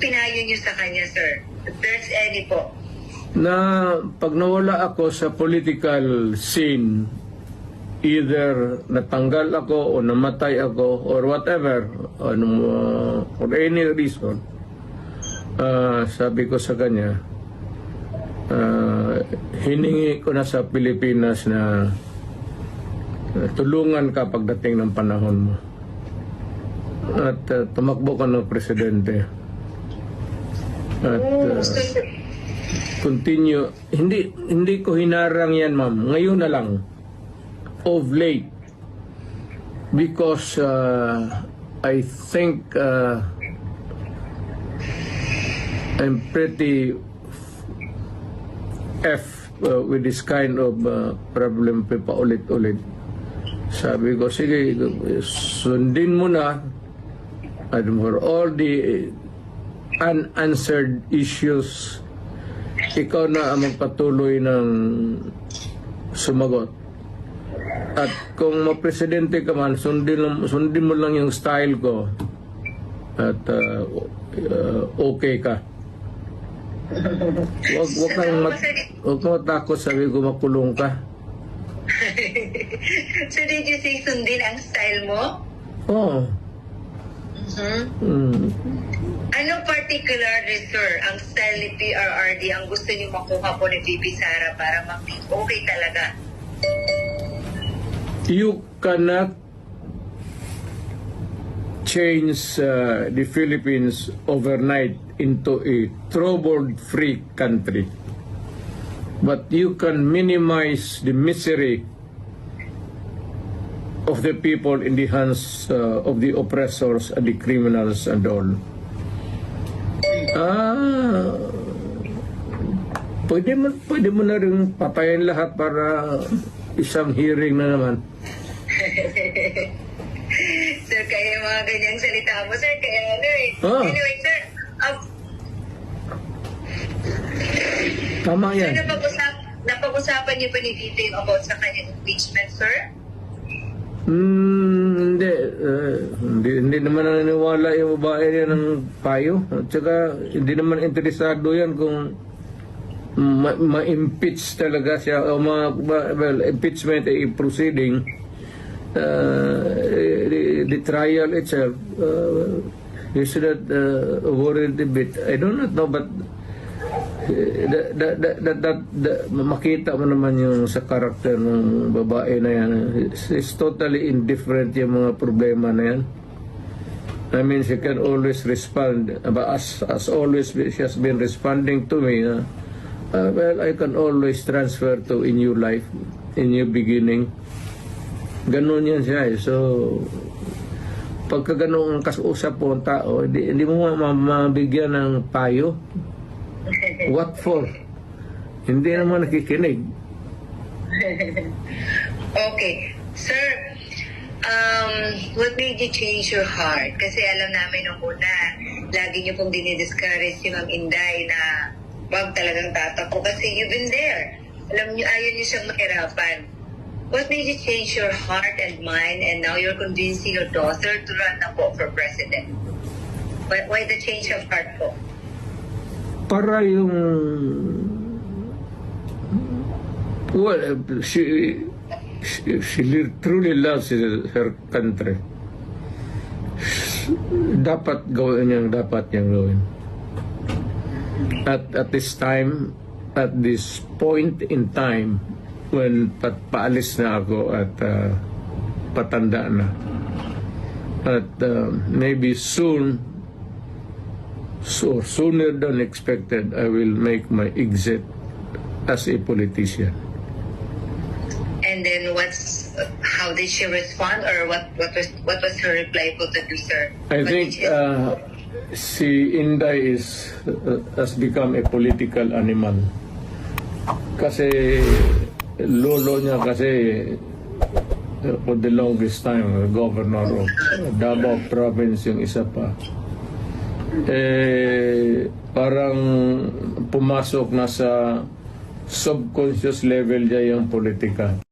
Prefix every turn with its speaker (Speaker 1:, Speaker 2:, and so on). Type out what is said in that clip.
Speaker 1: pinayo niyo sa kanya, sir? If there's po.
Speaker 2: na pag nawala ako sa political scene, either natanggal ako o namatay ako or whatever, ano, uh, for any reason, uh, sabi ko sa kanya, uh, hiningi ko na sa Pilipinas na uh, tulungan ka pagdating ng panahon mo. At uh, tumakbo ka ng presidente. At uh, continue. Hindi hindi ko hinarang yan, ma'am. Ngayon na lang. Of late. Because uh, I think uh, I'm pretty F uh, with this kind of uh, problem pa paulit-ulit. Sabi ko, sige, sundin mo na and for all the unanswered issues ikaw na ang magpatuloy ng sumagot. At kung mapresidente ka man, sundin, sundin mo lang yung style ko. At uh, uh, okay ka. Wag, wag kang mat, wag kang matakot, sabi ko makulong ka.
Speaker 1: so did you say sundin ang style mo?
Speaker 2: Oo.
Speaker 1: Mhm.
Speaker 2: Mm.
Speaker 1: Anong particular, sir, ang style ni PRRD ang gusto niyo makuha po ni VP Sara para mag-be okay talaga?
Speaker 2: you cannot change uh, the Philippines overnight into a trouble-free country. But you can minimize the misery of the people in the hands uh, of the oppressors and the criminals and all. Ah, pwede mo, pwede mo na rin patayin lahat para isang hearing na naman.
Speaker 1: sir, kaya yung mga ganyang salita mo, sir, kaya ano eh.
Speaker 2: Ah.
Speaker 1: Anyway, sir, um,
Speaker 2: Tama
Speaker 1: sir,
Speaker 2: yan.
Speaker 1: napag-usap, napag-usapan niyo ba ni VP about sa kanyang impeachment, sir?
Speaker 2: Hmm, hindi, eh, hindi. Hindi naman naniniwala yung babae niya ng payo. At saka, hindi naman interesado yan kung ma- ma-impeach talaga siya o ma- ma- well, impeachment ay proceeding. Uh, the, the trial itself, uh, you should not uh, worry a bit. I do not know, but that, that, that, that, that, that- makita mo naman yung sa karakter ng babae na yan. It's, it's totally indifferent yung mga problema na yan. I mean, she can always respond. But as, as always, she has been responding to me. Uh, uh, well, I can always transfer to a new life, a new beginning. Ganon yan siya eh. So, pagka ganun ang kasusap po ang tao, hindi, hindi mo ma- ma- mabigyan ng payo. What for? Hindi naman nakikinig.
Speaker 1: Okay. Sir, um, what made you change your heart? Kasi alam namin nung una, lagi niyo pong dinidiscourage si Ma'am Inday na wag talagang tatakbo kasi you've been there. Alam niyo, ayaw niyo siyang mahirapan. What made you change your heart and mind and now you're convincing your daughter to run na po for president? Why, why the change of heart po?
Speaker 2: Para yung... Well, she, she, she truly loves her country. Dapat gawin niyang dapat niyang gawin. At at this time, at this point in time, when pat paalis na ako at uh, patanda na, at uh, maybe soon So sooner than expected, I will make my exit as a politician.
Speaker 1: And then what's, how did she respond or what, what was, what was her reply to you, sir?
Speaker 2: I
Speaker 1: What
Speaker 2: think
Speaker 1: she-
Speaker 2: uh, si Inday is uh, has become a political animal. Kasi lolo niya kasi uh, for the longest time governor of Davao province yung isa pa. Eh parang pumasok na sa subconscious level niya yung politika.